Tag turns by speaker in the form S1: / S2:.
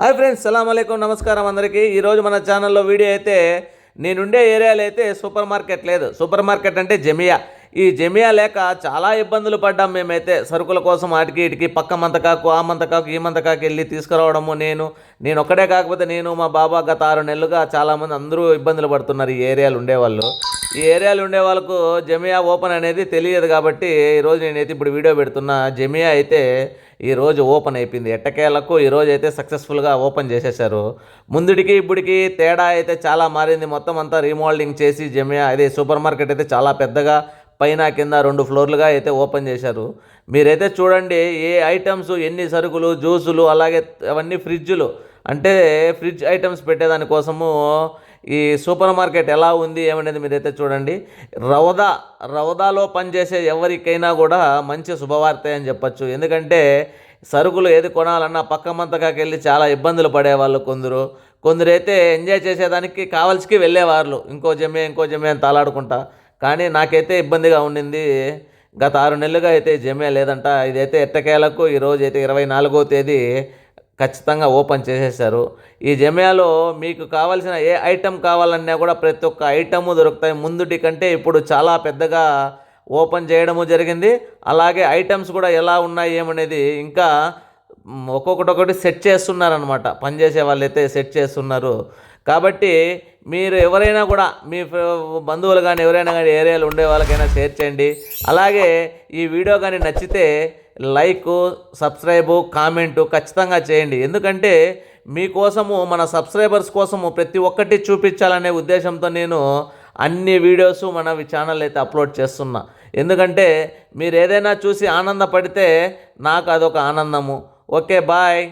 S1: Hi friends సలాం అలైకుం నమస్కారం అందరికీ. ఈరోజు మన ఛానల్లో వీడియో అయితే నేనుండే ఏరియాలో అయితే సూపర్ మార్కెట్ లేదు. సూపర్ మార్కెట్ అంటే జమియా. ఈ జమియా లేక చాలా ఇబ్బందులు పడ్డాం మేమైతే. సరుకుల కోసం వాటికి ఇటుకి పక్క మంతకాకు ఆ మంతకాకు ఈ మంతకాకు వెళ్ళి తీసుకురావడము నేను. నేను ఒక్కడే కాకపోతే నేను మా బాబా గత ఆరు నెలలుగా చాలామంది అందరూ ఇబ్బందులు పడుతున్నారు ఈ ఏరియాలు ఉండేవాళ్ళు. ఈ ఏరియాలో ఉండే వాళ్ళకు జమియా ఓపెన్ అనేది తెలియదు కాబట్టి ఈరోజు నేనైతే ఇప్పుడు వీడియో పెడుతున్నా. జమియా అయితే ఈరోజు ఓపెన్ అయిపోయింది. ఎట్టకేలకు ఈ రోజు అయితే సక్సెస్ఫుల్గా ఓపెన్ చేసేసారు. ముందుడికి ఇప్పటికి తేడా అయితే చాలా మారింది. మొత్తం అంతా రీమోల్డింగ్ చేసి జమియా అదే సూపర్ మార్కెట్ అయితే చాలా పెద్దగా పైన కింద రెండు ఫ్లోర్లుగా అయితే ఓపెన్ చేశారు. మీరైతే చూడండి ఏ ఐటమ్స్ ఎన్ని సరుకులు జ్యూసులు అలాగే అవన్నీ ఫ్రిడ్జులు. అంటే ఫ్రిడ్జ్ ఐటమ్స్ పెట్టేదానికోసము ఈ సూపర్ మార్కెట్ ఎలా ఉంది ఏమనేది మీరైతే చూడండి. రవదా రవదాలో పనిచేసే ఎవరికైనా కూడా మంచి శుభవార్త అని చెప్పచ్చు. ఎందుకంటే సరుకులు ఏది కొనాలన్నా పక్క వెళ్ళి చాలా ఇబ్బందులు పడేవాళ్ళు కొందరు. కొందరైతే ఎంజాయ్ చేసేదానికి కావాల్సికి వెళ్ళేవాళ్ళు. ఇంకో జమే ఇంకో జమే అని తాలాడుకుంటా కానీ నాకైతే ఇబ్బందిగా ఉండింది. గత ఆరు నెలలుగా అయితే జమే లేదంట. ఇదైతే ఎట్టకేలకు ఈరోజు అయితే ఇరవై నాలుగో తేదీ. ఖచ్చితంగా ఓపెన్ చేసేసారు ఈ జమియాలో మీకు కావాల్సిన ఏ ఐటెం కావాలన్నా కూడా ప్రతి ఒక్క ఐటము దొరుకుతాయి. ముందుటి కంటే ఇప్పుడు చాలా పెద్దగా ఓపెన్ చేయడము జరిగింది. అలాగే ఐటమ్స్ కూడా ఎలా ఉన్నాయి ఏమనేది ఇంకా ఒక్కొక్కటి ఒకటి సెట్ చేస్తున్నారనమాట పనిచేసే వాళ్ళైతే సెట్ చేస్తున్నారు. కాబట్టి మీరు ఎవరైనా కూడా మీ బంధువులు కానీ ఎవరైనా కానీ ఏరియాలో ఉండే వాళ్ళకైనా షేర్ చేయండి. అలాగే ఈ వీడియో కానీ నచ్చితే లైక్ సబ్స్క్రైబు కామెంటు ఖచ్చితంగా చేయండి. ఎందుకంటే మీకోసము మన సబ్స్క్రైబర్స్ కోసము ప్రతి ఒక్కటి చూపించాలనే ఉద్దేశంతో నేను అన్ని వీడియోస్ మన ఛానల్ అయితే అప్లోడ్ చేస్తున్నా. ఎందుకంటే మీరు ఏదైనా చూసి ఆనందపడితే నాకు అదొక ఆనందము. Okay bye.